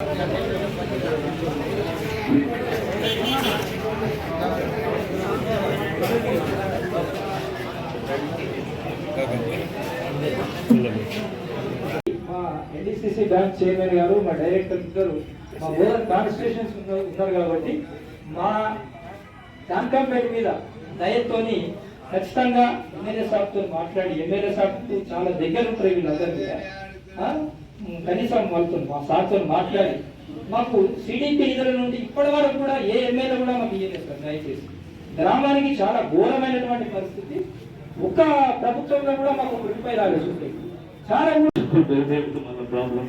మా NDCC bank chairman గారు మా డైరెక్టర్ ఇద్దరు మా ఓవర్ కాన్స్టిట్యూషన్స్ ఉన్నారు కాబట్టి మా శాంకంపేట మీద దయతోని ఖచ్చితంగా ఎమ్మెల్యే సాబ్తో మాట్లాడి ఎమ్మెల్యే సాబ్తో చాలా దగ్గర ఉంటారు వీళ్ళందరూ కూడా కనీసం వాళ్ళతో మా సార్తో మాట్లాడి మాకు సిడిపి నిధుల నుండి ఇప్పటి వరకు కూడా ఏ ఎమ్మెల్యే కూడా మాకు ఇయ్యలేదు సార్ దయచేసి. గ్రామానికి చాలా ఘోరమైనటువంటి పరిస్థితి. ఒక్క ప్రభుత్వంలో కూడా మాకు ఒక రూపాయి రాలేదు. చాలా మన ప్రాబ్లం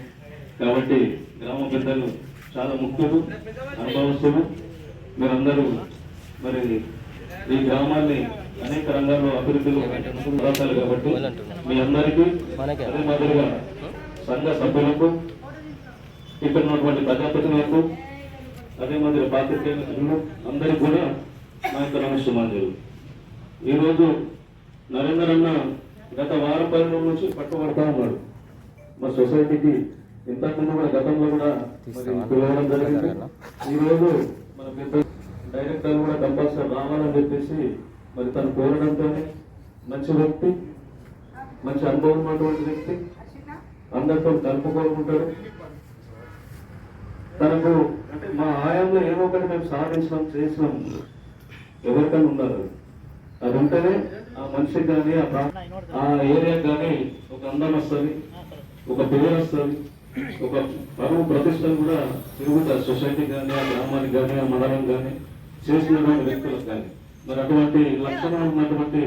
కాబట్టి గ్రామ పెద్దలు చాలా ముఖ్యులు అనుభవస్తులు. మీరందరూ మరి ఈ గ్రామాన్ని అనేక రంగాల్లో అభివృద్ధిలో కాబట్టి మీ అందరికీ అదే మాదిరిగా సంఘ సభ్యులకు ఇక్కడ ఉన్నటువంటి ప్రజాప్రతినిధులకు అదే మాదిరి పాత్రికేయులు అందరికీ కూడా నా యొక్క నమస్సుమాంజలు. ఈరోజు నరేందర్ అన్న గత వారం పది రోజుల నుంచి పట్టుబడతా ఉన్నాడు. మా సొసైటీకి ఇంతకుముందు కూడా గతంలో కూడా పిలవడం జరిగింది. ఈ రోజు మన పెద్ద డైరెక్టర్ కూడా కంపల్సరీ రావాలని చెప్పేసి మరి తను కోరడంతో మంచి వ్యక్తి మంచి అనుభవం ఉన్నటువంటి వ్యక్తి అందరితో కలుపుకోనుకుంటాడు తనకు అంటే మా ఆయంలో ఏదో ఒకటి మేము సాధించినాం చేసినాం. ఎవరికైనా ఉండాలి అది. ఉంటేనే ఆ మనిషికి కానీ ఆ ప్రా- ఆ ఏరియాకి కానీ ఒక అందం వస్తుంది ఒక పేరు వస్తుంది ఒక పరువు ప్రతిష్టలు కూడా తిరుగుతారు సొసైటీ కానీ ఆ గ్రామానికి కానీ ఆ మండలం కానీ చేసినటువంటి వ్యక్తులకు కానీ. మరి అటువంటి లక్షణాలు ఉన్నటువంటి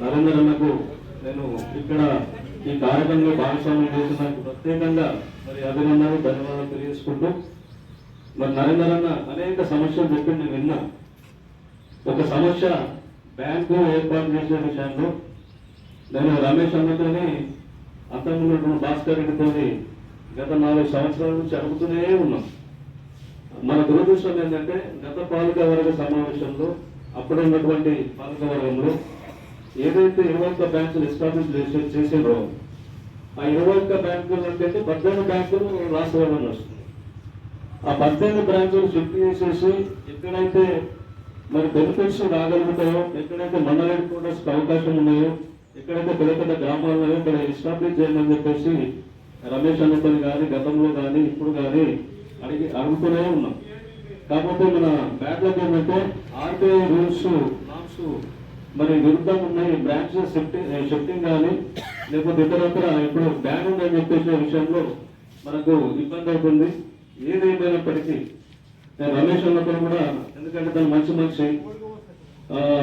నరేంద్ర అన్నకు నేను ఇక్కడ ఈ కార్యక్రమంలో భాగస్వామ్యం చేసినందుకు ప్రత్యేకంగా మరి అభినందనలు ధన్యవాదాలు తెలియజేసుకుంటూ మరి నరేందర్ అన్న అనేక సమస్యలు చెప్పి నేను విన్నా. ఒక సమస్య బ్యాంకు ఏర్పాటు చేసే విషయంలో నేను రమేష్ అన్నతోని అతను భాస్కర్ రెడ్డితో గత నాలుగు సంవత్సరాల నుంచి అడుగుతూనే ఉన్నాం. మన దురదృష్టం ఏంటంటే గత పాలకవర్గ సమావేశంలో అప్పుడున్నటువంటి ఉన్నటువంటి ఏదైతే ఇరవై ఒక్క బ్యాంకులు ఎస్టాబ్లిష్ చేసేదో ఆ ఇరవై ఒక్క బ్యాంకులు అంటే పద్దెనిమిది బ్యాంకులు రాష్ట్రంలో వస్తుంది ఆ పద్దెనిమిది బ్రాంచులు షిఫ్ట్ చేసేసి ఎక్కడైతే మరి బెనిఫిట్స్ రాగలుగుతాయో ఎక్కడైతే మండల హెడ్ క్వార్టర్స్ అవకాశం ఉన్నాయో ఎక్కడైతే పెద్ద పెద్ద గ్రామాలు ఉన్నాయో ఇక్కడ ఎస్టాబ్లిష్ చేయమని చెప్పేసి రమేష్ అన్నతో కానీ గతంలో కానీ ఇప్పుడు కానీ అడిగి అడుగుతూనే ఉన్నాం. కాకపోతే మన బ్యాక్లాగ్ ఏంటంటే ఆర్బీఐ రూల్స్ నామ్స్ మరి విరుద్ధంగా ఉన్నాయి బ్రాంచ్ షిఫ్టింగ్ షిఫ్టింగ్ కానీ లేకపోతే ఇతరత్ర ఇప్పుడు బ్యాన్ ఉందని చెప్పేసిన విషయంలో మనకు ఇబ్బంది అవుతుంది. ఏదేమైనప్పటికీ నేను రమేష్ అన్నప్పుడు కూడా ఎందుకంటే తను మంచి మనిషి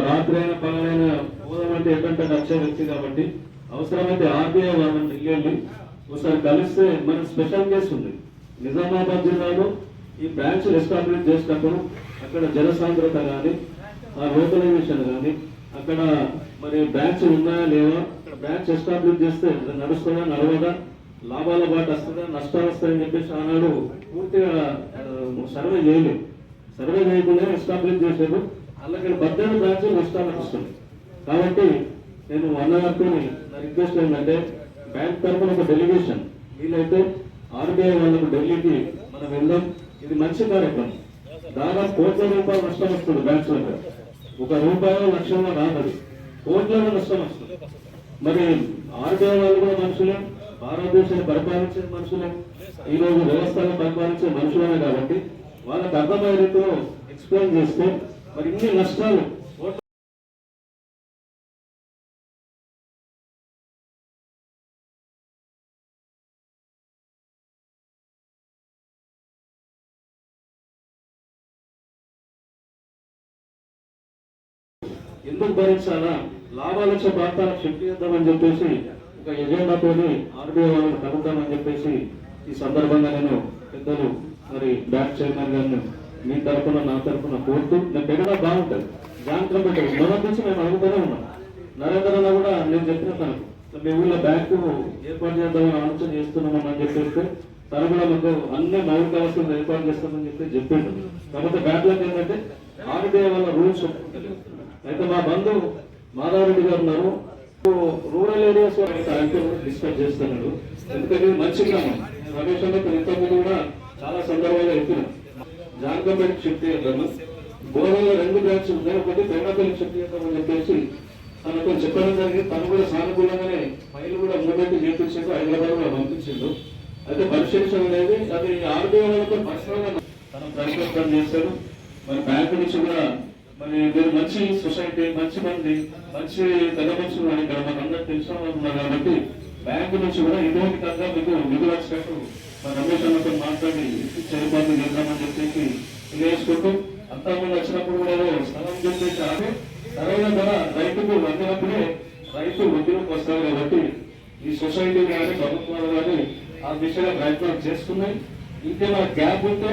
రాత్రి అయినా పగలైన పోదామంటే ఎటువంటి నచ్చే వ్యక్తి కాబట్టి అవసరమైతే ఆర్బీఐ వాళ్ళని వెళ్ళి ఒకసారి కలిస్తే మన స్పెషల్ కేసు ఉంది. నిజామాబాద్ జిల్లాలో ఈ బ్రాంచ్ ఎస్టాబ్లిష్ చేసినప్పుడు అక్కడ జనసాంద్రత కానీ ఆ లోకలైజేషన్ కానీ అక్కడ మరి బ్యాచ్ ఉన్నాయా లేవా? అక్కడ బ్రాంచ్ ఎస్టాబ్లిష్ చేస్తే నడుస్తుందా నడవదా? లాభాల బాట వస్తుందా నష్టాలు వస్తాయని చెప్పేసి ఆనాడు పూర్తిగా సర్వే చేయలేదు. సర్వే చేయకుండా ఎస్టాబ్లిష్ చేశారు. అలాగే భద్రత బ్యాచ్ నష్టాలకు వస్తుంది కాబట్టి నేను అన్నగారితో నా రిక్వెస్ట్ ఏంటంటే బ్యాంక్ తరఫున ఒక డెలిగేషన్ వీలైతే ఆర్బీఐ వాళ్ళకు ఢిల్లీకి మనం వెళ్దాం. ఇది మంచి కార్యక్రమం. దాదాపు కోట్ల రూపాయలు నష్టం వస్తుంది బ్యాంక్స్ దగ్గర ఒక రూపాయో లక్షల్లో రాదు. కోట్లలో నష్టం వస్తుంది. మరి ఆర్బీఐ వాళ్ళు కూడా మనుషులే భారతదేశాన్ని పరిపాలించే మనుషులే ఈ రోజు వ్యవస్థలను పరిపాలించే మనుషులనే కాబట్టి వాళ్ళకి అర్థమయ్యే రీతిలో ఎక్స్ప్లెయిన్ చేస్తే మరి ఇన్ని నష్టాలు కోట్ల భరించాలా? లాభాలక్ష వచ్చే ప్రాంతాలకు షిఫ్ట్ చేద్దామని చెప్పేసి ఒక ఎజెండాతోని ఆర్బీఐ వాళ్ళని కలుద్దామని చెప్పేసి ఈ సందర్భంగా నేను పెద్దలు మరి బ్యాంక్ చైర్మన్ గారిని మీ తరఫున నా తరఫున కోరుతూ నేను పెట్టడం బాగుంటుంది. జాగ్రత్త పెట్టదు మొదటి నుంచి మేము అడుగుతూనే ఉన్నాం. నరేంద్ర అన్న కూడా నేను చెప్పిన తనకు మీ ఊళ్ళో బ్యాంకు ఏర్పాటు చేద్దామని ఆలోచన చేస్తున్నామని అని చెప్పేస్తే తను కూడా మాకు అన్ని మౌలిక వసతులు ఏర్పాటు చేస్తామని చెప్పి చెప్పిండు. కాకపోతే బ్యాంకులకు ఏంటంటే ఆర్బీఐ వాళ్ళ రూల్స్ ఒప్పుకోలేదు. అయితే మా బంధువు మాధవరెడ్డి గారు ఉన్నారు. రూరల్ ఏరియాస్ డిస్కస్ చేస్తున్నాడు. ఎందుకంటే మంచి గ్రామం. రమేష్ అన్న ఇంతకుముందు కూడా చాలా సందర్భాలు చెప్పిన జానకపేట శక్తి చేద్దాము గోదావరిలో రెండు బ్రాంచ్లు ఉన్నాయి. ఒకటి పేమపల్లి శక్తి అని చెప్పేసి తనకు చెప్పడం జరిగింది. తను కూడా సానుకూలంగానే ఫైల్ కూడా మూమెంట్ చేపించిండు. హైదరాబాద్ కూడా పంపించిండు. అయితే పరిశీలించడం అనేది అది ఆర్బీఐ వాళ్ళతో పర్సనల్గా తన ప్రయత్నం చేశారు. మరి బ్యాంకు నుంచి కూడా మరి మీరు మంచి సొసైటీ మంచి మంది మంచి పెద్ద మనుషులు అని ఇక్కడ మాకు అందరూ తెలిసిన ఉన్నారు కాబట్టి బ్యాంకు నుంచి కూడా ఇదే విధంగా మీకు నిధులు వచ్చినట్టు మరి రమేష్ అన్నతో మాట్లాడి చైర్మన్ చేద్దామని చెప్పేసి తెలియజేసుకుంటూ అంతకుముందు వచ్చినప్పుడు కూడా స్థలం చెప్పేసి ఆమె సరైన ధర రైతుకు అందినప్పుడే రైతు ఉద్యోగం వస్తారు కాబట్టి ఈ సొసైటీ కానీ ప్రభుత్వాలు కానీ ఆ దిశగా ప్రయత్నాలు చేస్తున్నాయి. ఇంకేమైనా గ్యాప్ ఉంటే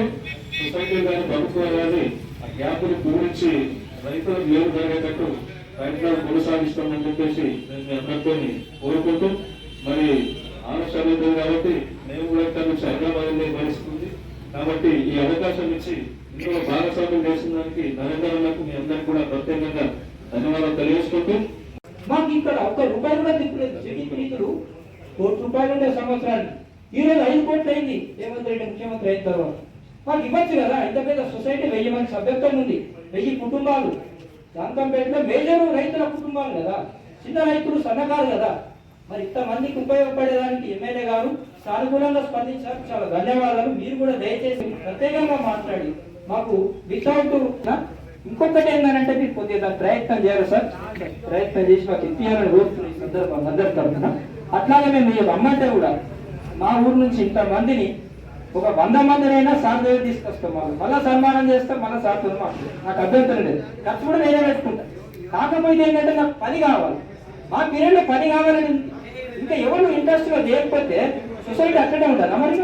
సొసైటీ కానీ ప్రభుత్వాలు కానీ ఆ గ్యాప్ని పూరించి రైతులకు మేలు జరిగేటట్టు ప్రయత్నాలు కొనసాగిస్తామని చెప్పేసి నేను మీ అందరితో కోరుకుంటూ మరి ఆలోచన కాబట్టి మేము కూడా తను హైదరాబాద్ వెళ్ళే కాబట్టి ఈ అవకాశం ఇచ్చి ఇందులో భాగస్వామ్యం చేసిన దానికి నరేంద్ర మీ అందరికీ కూడా ప్రత్యేకంగా ధన్యవాదాలు తెలియజేసుకుంటూ. మాకు ఇక్కడ ఒక్క రూపాయలు కూడా దిక్కులేదు. జగన్ కోటి రూపాయలు ఉండే సంవత్సరానికి ఈ రోజు ఐదు కోట్లు అయింది. రేవంత్ రెడ్డి ముఖ్యమంత్రి అయిన తర్వాత. మాకు ఇవ్వచ్చు కదా? ఇంత పెద్ద సొసైటీ వెయ్యి మంది సభ్యత్వం ఉంది. వెయ్యి కుటుంబాలు. జాంకంపేటలో మేజరు రైతుల కుటుంబాలు కదా. చిన్న రైతులు సన్నకారు కదా మరి ఇంతమందికి ఉపయోగపడేదానికి ఎమ్మెల్యే గారు సానుకూలంగా స్పందించారు చాలా ధన్యవాదాలు. మీరు కూడా దయచేసి ప్రత్యేకంగా మాట్లాడి. మాకు వితౌట్ ఇంకొకటి ఏంటంటే మీరు కొద్దిగా ప్రయత్నం చేయాలి సార్. ప్రయత్నం చేసి మాకు ఇప్పించాలని కోరుతున్నాం ఈ అందరి తరఫున. అట్లాగే మేము మీరు రమ్మంటే కూడా మా ఊరు నుంచి ఇంత మందిని ఒక వంద మందినైనా సార్ దగ్గర తీసుకొస్తాం వాళ్ళు. మళ్ళీ సన్మానం చేస్తాం మళ్ళీ సార్తో మాట్లాడతాం. నాకు అభ్యంతరం లేదు. ఖర్చు కూడా నేనే పెట్టుకుంటా. కాకపోతే ఏంటంటే నాకు పని కావాలి. మా పీరియడ్లో పని కావాలని ఇంకా ఎవరు ఇంట్రెస్ట్గా లేకపోతే చేయకపోతే సొసైటీ అక్కడే ఉండాలి. మరి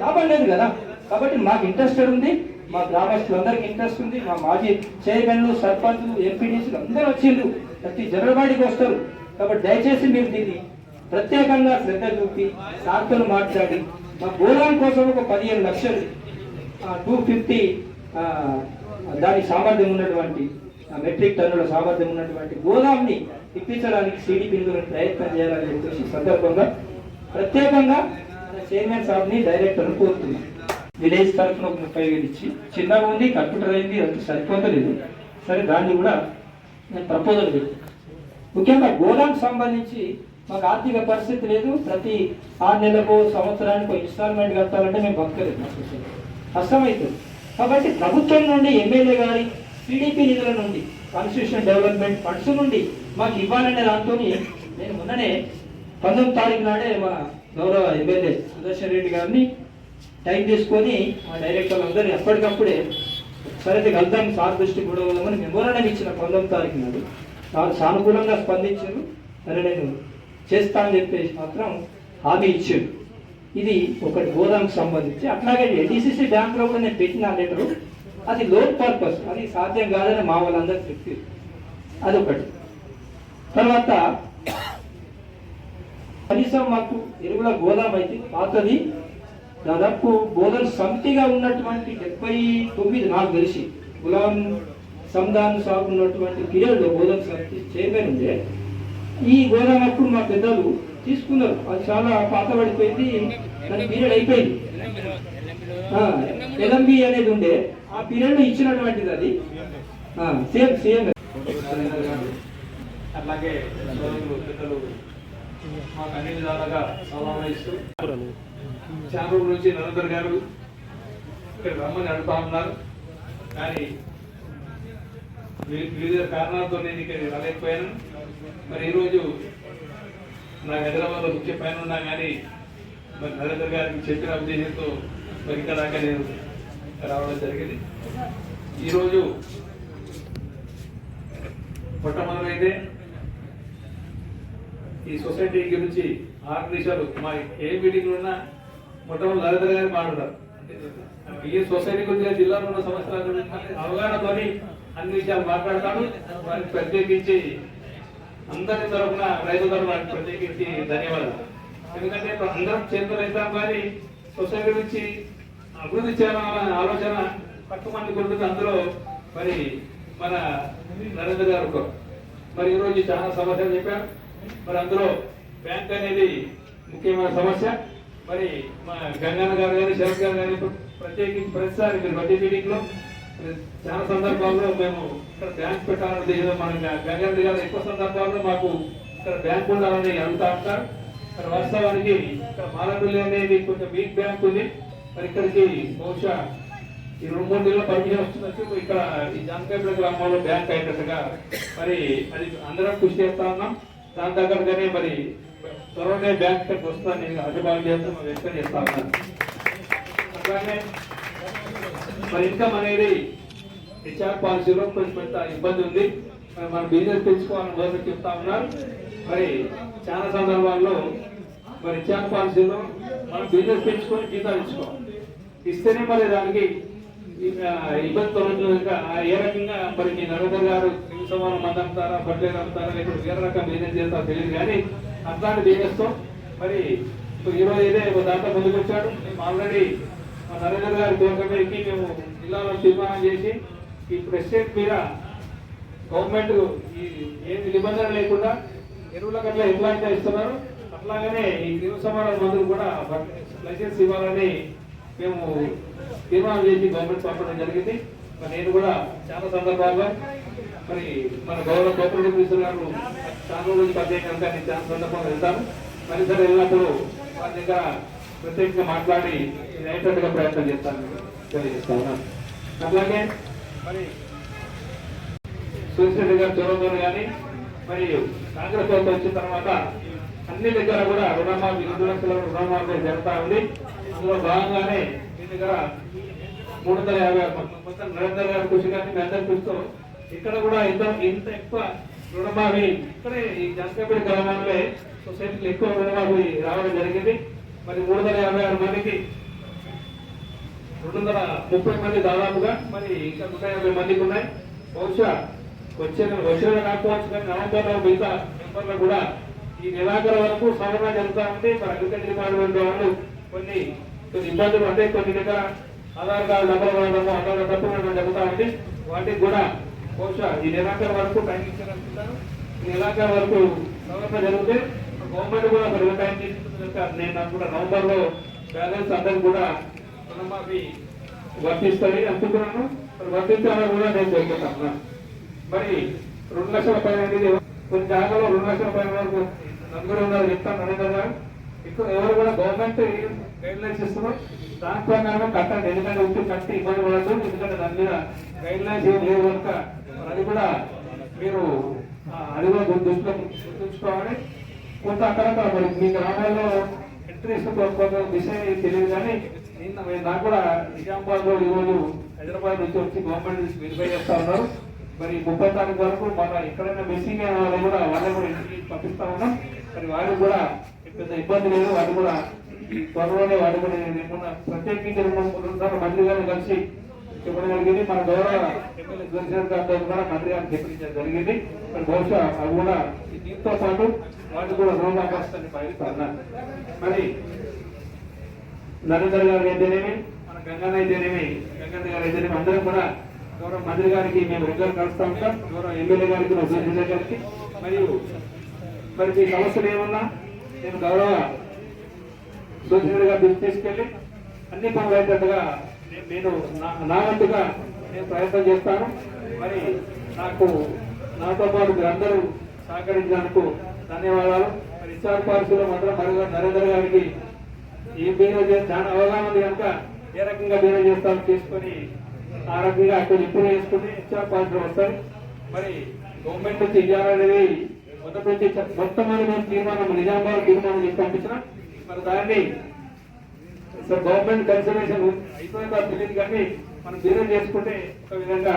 లాభం లేదు కదా. కాబట్టి మాకు ఇంట్రెస్టెడ్ ఉంది. మా గ్రామస్తులందరికీ ఇంట్రెస్ట్ ఉంది. మా మాజీ చైర్మన్లు సర్పంచ్లు ఎంపీడీసీలు అందరూ వచ్చిండ్రు. ప్రతి జనరబాడికి వస్తారు. కాబట్టి దయచేసి మీరు దీన్ని ప్రత్యేకంగా శ్రద్ధ చూపి సార్తో మాట్లాడి మా గోదాం కోసం ఒక పదిహేను లక్షలు టూ ఫిఫ్టీ దాని సామర్థ్యం ఉన్నటువంటి ఆ మెట్రిక్ టన్నుల సామర్థ్యం ఉన్నటువంటి గోదాంని ఇప్పించడానికి సిడిపి ప్రయత్నం చేయాలని చెప్పేసి సందర్భంగా ప్రత్యేకంగా మన చైర్మన్ సాబ్ని డైరెక్టర్ కోరుతున్నాను విలేజ్ తరఫున ఒక ముప్పై వేలు ఇచ్చి చిన్నగా ఉంది కంప్యూటర్ అయింది అంత సరిపోతలేదు సరే దాన్ని కూడా నేను ప్రపోజల్ పెట్టాను ముఖ్యంగా గోదాం సంబంధించి మాకు ఆర్థిక పరిస్థితి లేదు. ప్రతి ఆరు నెలలకు సంవత్సరానికి ఇన్స్టాల్మెంట్ కట్టాలంటే మేము బతకలేదు మా సొసైటీ కష్టమవుతుంది కాబట్టి ప్రభుత్వం నుండి ఎమ్మెల్యే గారి టీడీపీ నిధుల నుండి కాన్స్టిట్యూషన్ డెవలప్మెంట్ ఫండ్స్ నుండి మాకు ఇవ్వాలనే దాంతో నేను మొన్ననే పంతొమ్మిది తారీఖు నాడే మా గౌరవ ఎమ్మెల్యే సుదర్శన్ రెడ్డి గారిని టైం తీసుకొని మా డైరెక్టర్ అందరినీ ఎప్పటికప్పుడే సరే కలుద్దాం సార్ దృష్టికి కూడా మెమోరాండం ఇచ్చిన పంతొమ్మిది తారీఖు నాడు. వారు సానుకూలంగా స్పందించారు. సరే నేను చేస్తా అని చెప్పేసి మాత్రం హామీ ఇచ్చాడు. ఇది ఒకటి గోదాంకి సంబంధించి. అట్లాగే డిసిసి బ్యాంక్లో కూడా నేను పెట్టిన లెటరు. అది లోన్ పర్పస్. అది సాధ్యం కాదని మా వాళ్ళందరూ చెప్పారు. అదొకటి. తర్వాత కనీసం మాకు ఎరువుల గోదాం అయితే పాతది. దాదాపు గోదాం సమితిగా ఉన్నటువంటి డెబ్బై తొమ్మిది నాకు తెలిసి గులాం సంధాన్ సాగు ఉన్నటువంటి పీరియడ్లో గోదాం సమితి చైర్మన్ ఉండే. ఈ గోదాం అప్పుడు మా పెద్దలు తీసుకున్నారు. అది చాలా పాత పడిపోయింది దాని పీరియడ్ అయిపోయింది. ఎలంబి అనేది ఉండే ఆ పీరియడ్ ఇచ్చినటువంటిది అది. Same same. అలాగే పెద్దలు మాకు అన్ని విధాలుగా సలహా ఇస్తూ చాలా నుంచి నరేందర్ గారు ఇక్కడ రమ్మని అడుగుతా ఉన్నారు. కానీ వివిధ కారణాలతో నేను ఇక్కడ రాలేకపోయాను. మరి ఈరోజు నాకు హైదరాబాద్లో ముఖ్య పైన ఉన్నా కానీ మరి నరేంద్ర గారికి చెప్పిన ఉద్దేశంతో మరి ఇక్కడ దాకా నేను రావడం జరిగింది. ఈరోజు మొట్టమొదలైతే ఈ సొసైటీ గురించి ఆరు నిమిషాలు మా ఏ మీటింగ్ ఉన్నా మొట్టమొదటి నరేంద్ర గారు మాట్లాడారు. ఈ సొసైటీ గురించి జిల్లాలో ఉన్న సమస్యల గురించి అవగాహనతోని అన్ని విషయాలు మాట్లాడతాను. వారికి ప్రత్యేకించి అందరి తరఫున రైతు తరఫున ప్రత్యేకించి ధన్యవాదాలు. ఎందుకంటే ఇప్పుడు అందరం చేతులు అవుతాం కానీ సొసైటీ నుంచి అభివృద్ధి చేయాలన్న ఆలోచన తక్కువ మంది ఉంటుంది అందులో మరి మన నరేంద్ర గారు ఒకరు మరి ఈరోజు చాలా సమస్యలు చెప్పారు. మరి అందులో బ్యాంక్ అనేది ముఖ్యమైన సమస్య. మరి మా గంగన్న గారు కానీ శరత్ గారు కానీ ప్రత్యేకించి ప్రతిసారి మీరు బడ్జెట్ మీటింగ్లో చాలా సందర్భాల్లో మేము ఇక్కడ బ్యాంక్ పెట్టాలని ఏదో మన గంగారెడ్డి గారు ఎక్కువ సందర్భాల్లో మాకు ఇక్కడ బ్యాంక్ ఉండాలని అడుగుతా ఉంటారు. ఇక్కడ వాస్తవానికి ఇక్కడ మాలపల్లి అనేది కొంచెం వీక్ బ్యాంక్ ఉంది. మరి ఇక్కడికి బహుశా ఈ రెండు మూడు నెలల పర్మిషన్ వస్తున్నట్టు ఇక్కడ ఈ జానకేపల్లి గ్రామంలో బ్యాంక్ అయినట్టుగా మరి అది అందరం కృషి చేస్తా ఉన్నాం. దాని దగ్గరగానే మరి త్వరలోనే బ్యాంక్ ఇక్కడికి వస్తాను నేను అభిభావం చేస్తాను వ్యక్తం చేస్తా ఉన్నాను. అట్లానే మరి ఇన్కమ్ అనేది హెచ్ఆర్ పాలసీలో కొంచెం పెద్ద ఇబ్బంది ఉంది. మరి మన బిజినెస్ పెంచుకోవాలని మొదలు చెప్తా ఉన్నారు. మరి చాలా సందర్భాల్లో మరి హెచ్ఆర్ పాలసీలో మనం బిజినెస్ పెంచుకొని జీతాలు ఇచ్చుకోవాలి. ఇస్తేనే మరి దానికి ఇబ్బంది తొలగించడం ఇంకా ఏ రకంగా మరి మీ నరేంద్ర గారు సమానం మంది అమ్ముతారా బట్టలు అమ్ముతారా లేకపోతే వేరే రకం బిజినెస్ చేస్తారో తెలియదు కానీ అట్లాంటి బిజినెస్తో మరి ఇప్పుడు ఈరోజు ఇదే ఒక దాంట్లో ముందుకు వచ్చాడు మేము ఆల్రెడీ మా నరేంద్ర గారి కోరిక మేరకి మేము జిల్లాలో తీర్మానం చేసి ఈ ప్రెసిడెంట్ మీద గవర్నమెంట్ ఈ ఏమి నిబంధన లేకుండా ఎరువుల కట్ల ఎట్లా ఇస్తున్నారు. అట్లాగనే ఈ గృహ సమాధాన మందులు కూడా లైసెన్స్ ఇవ్వాలని మేము తీర్మానం చేసి గవర్నమెంట్ పంపడం జరిగింది. మరి నేను కూడా చాలా సందర్భాల్లో మరి మన గౌరవ కోఆపరేటివ్ మినిస్టర్ గారు చాలా రోజులు పద్దెనిమిది కనుక నేను చాలా సందర్భంగా వెళ్తాను. మరి సరే వెళ్ళినప్పుడు వారి దగ్గర ప్రత్యేకంగా మాట్లాడి అయ్యేటట్టుగా ప్రయత్నం చేస్తాను తెలియజేస్తాను. అట్లాగే మరి సురేష్ గారు చొరవతోరు కానీ మరియు కాంగ్రెస్ ప్రభుత్వం వచ్చిన తర్వాత అన్ని దగ్గర కూడా రుణమాఫీ రెండు లక్షల రుణమాఫీ జరుగుతా ఉంది. అందులో భాగంగానే మీ దగ్గర మూడు వందల యాభై మొత్తం నరేంద్ర గారి కృషి కానీ మీ అందరి కృషితో ఇక్కడ కూడా ఇంత ఇంత ఎక్కువ రుణమాఫీ ఇక్కడే ఈ జనకపేట గ్రామంలో సొసైటీలు ఎక్కువ రుణమాఫీ రావడం జరిగింది. మరి మూడు వందల యాభై ఆరు మందికి రెండు వందల ముప్పై మంది దాదాపుగా మరి ఇంకా నూట యాభై మందికి ఉన్నాయి బహుశా వచ్చే వచ్చే రాకపోవచ్చు కానీ నవంబర్లో మిగతా మెంబర్లు కూడా ఈ నెలాఖరు వరకు సవరణ జరుగుతా ఉంటే మరి అగ్రికల్చర్ డిపార్ట్మెంట్ వాళ్ళు కొన్ని కొన్ని ఇబ్బందులు అంటే కొన్ని దగ్గర ఆధార్ కార్డు నెంబర్ ఉండడము ఆధార్ తప్పు ఉండడం జరుగుతా ఉంది. వాటికి కూడా బహుశా ఈ నెలాఖరు వరకు టైం ఇచ్చారనుకుంటాను ఈ నెలాఖరు వరకు సవరణ జరిగితే గవర్నమెంట్ కూడా మరి టైం తీసుకుంటుంది నేను నాకు కూడా నవంబర్లో బ్యాలెన్స్ అందరికి కూడా వర్తిస్తాయి. అందుకున్నాను వర్తించాలని కూడా నేను కోరుకుంటున్నాను మరి రెండు లక్షల పైన అనేది కొన్ని జాగాలో రెండు లక్షల పైన వరకు నలుగురు ఉన్నారు చెప్తాను నరేంద్ర గారు ఇక్కడ ఎవరు కూడా గవర్నమెంట్ గైడ్ లైన్స్ ఇస్తున్నారు. దాని ప్రకారం కట్టండి. ఎందుకంటే ఉంటే కట్టి ఇబ్బంది పడద్దు. ఎందుకంటే దాని మీద గైడ్ లైన్స్ ఏం లేవు కనుక మరి అది కూడా మీరు అది కూడా గుర్తు- దృష్టిలో గుర్తుంచుకోవాలి. కొంత అక్కడక్కడ మరి మీ గ్రామాల్లో ఎంట్రీస్ కొంత విషయం తెలియదు కానీ నిన్న నాకు కూడా నిజామాబాద్లో ఈరోజు హైదరాబాద్ నుంచి వచ్చి గవర్నమెంట్ నుంచి వెరిఫై చేస్తా ఉన్నారు. మరి ముప్పై తారీఖు వరకు మన ఎక్కడైనా మిస్సింగ్ అయిన వాళ్ళు కూడా వాళ్ళని కూడా ఇంటికి పంపిస్తా ఉన్నాం. మరి వారికి కూడా పెద్ద ఇబ్బంది లేదు. వాళ్ళు కూడా త్వరలోనే వాళ్ళు కూడా నేను ఏమన్నా ప్రత్యేకించి రెండు మూడు సార్లు మంత్రి గారిని కలిసి చెప్పడం జరిగింది. మన గౌరవ ఎమ్మెల్యే చంద్రశేఖర్ గారి ద్వారా మంత్రి గారిని చెప్పించడం జరిగింది. మరి బహుశా అది కూడా దీంతో పాటు వాళ్ళు కూడా రుణ అవకాశాన్ని పైరుతున్నారు మరి నరేందర్ గారికి అయితేనేమి మన గంగన్న అయితేనేమి గంగన్న గారు అయితేనేమి అందరం కూడా గౌరవ మంత్రి గారికి మేము రెగ్యులర్ కలుస్తూ ఉంటాం. గౌరవ ఎమ్మెల్యే గారికి మా గారికి. మరియు మరి మీ సమస్యలు ఏమన్నా నేను గౌరవ సురేష్ గారు తీసుకెళ్ళి అన్ని పనులు అయ్యేటట్టుగా నేను- నా- నా వంతుగా నేను ప్రయత్నం చేస్తాను. మరి నాకు నాతో పాటు మీరందరూ సహకరించినందుకు ధన్యవాదాలు. మరి ఇచ్చారు మాత్రం మరుగు నరేంద్ర గారికి ఏం బీమా చేసి చాలా అవగాహన ఉంది కనుక ఏ రకంగా బిహేవ్ చేస్తారో తీసుకొని ఆ రకంగా కొంచెం ఇప్పుడు చేసుకుని ఇచ్చారు పాలసీలో వస్తారు మరి గవర్నమెంట్ నుంచి ఇవ్వాలనేది మొదటి నుంచి మొత్తం మేము తీర్మానం నిజామాబాద్ తీర్మానం చేసి పంపించిన. మరి దాన్ని సార్ గవర్నమెంట్ కన్సిడరేషన్ అయిపోయిందా తెలియదు కానీ మనం బిహేవ్ చేసుకుంటే ఒక విధంగా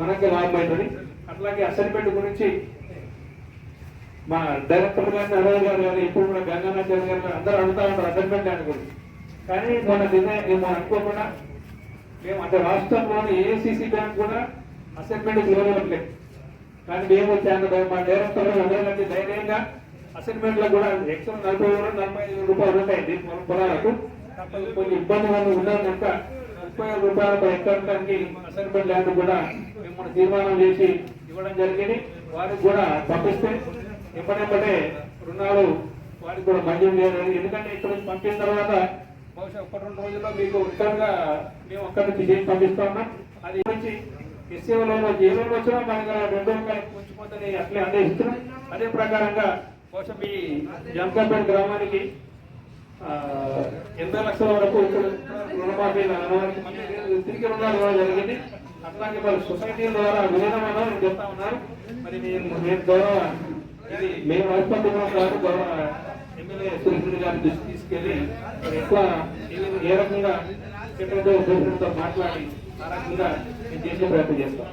మనకి లాభం అవుతుంది. అట్లాగే అసైన్మెంట్ గురించి మా డైరెక్టర్ గారిని అరవై గారు కానీ ఇప్పుడు కూడా గంగానాచార్య గారు కానీ అందరూ అడుగుతా ఉంటారు అసైన్మెంట్ ల్యాండ్ గురించి కానీ మన నిర్ణయం మనం అనుకోకుండా మేము అంటే రాష్ట్రంలోని ఏసీసీ బ్యాంక్ కూడా అసైన్మెంట్ ఇవ్వట్లేదు కానీ మేము వచ్చాను మా డైరెక్టర్ అందరికంటే ధైర్యంగా అసైన్మెంట్లో కూడా ఎక్స్ట్రా నలభై వేలు నలభై ఐదు రూపాయలు ఉంటాయి. దీని పొలం పొలాలకు కొన్ని ఇబ్బంది వల్ల ఉన్నారు కనుక ముప్పై ఐదు రూపాయల ఎక్కడానికి అసైన్మెంట్ ల్యాండ్ కూడా మేము తీర్మానం చేసి ఇవ్వడం జరిగింది. వారికి కూడా పంపిస్తే ఎప్పటికప్పుడే రుణాలు వారికి కూడా మంజూరు చేయలేదు. ఎందుకంటే ఇక్కడ నుంచి పంపిన తర్వాత బహుశా ఒక రెండు రోజుల్లో మీకు రిటర్న్గా మేము అక్కడి నుంచి చేసి పంపిస్తా ఉన్నాం. అది గురించి ఎస్సీలో ఏ వచ్చినా మనకి రెండు రూపాయలు ఉంచిపోతుంది అట్లే అందేస్తున్నాం అదే ప్రకారంగా బహుశా మీ జంకాపేట గ్రామానికి ఎనభై లక్షల వరకు రుణమాఫీ అనడానికి తిరిగి రుణాలు ఇవ్వడం జరిగింది. అట్లాగే వాళ్ళ సొసైటీ ద్వారా విలీనమైన చెప్తా ఉన్నారు. మరి నేను నేను గౌరవ ఇది మేము రాష్ట్రంలో కాదు గౌరవ ఎమ్మెల్యే సురేంద్ర గారి దృష్టి తీసుకెళ్ళి ఎక్కువ ఏ- రకంగా సెక్రటరీ ప్రెసిడెంట్తో మాట్లాడి ఆ రకంగా చేసే ప్రయత్నం చేస్తాం.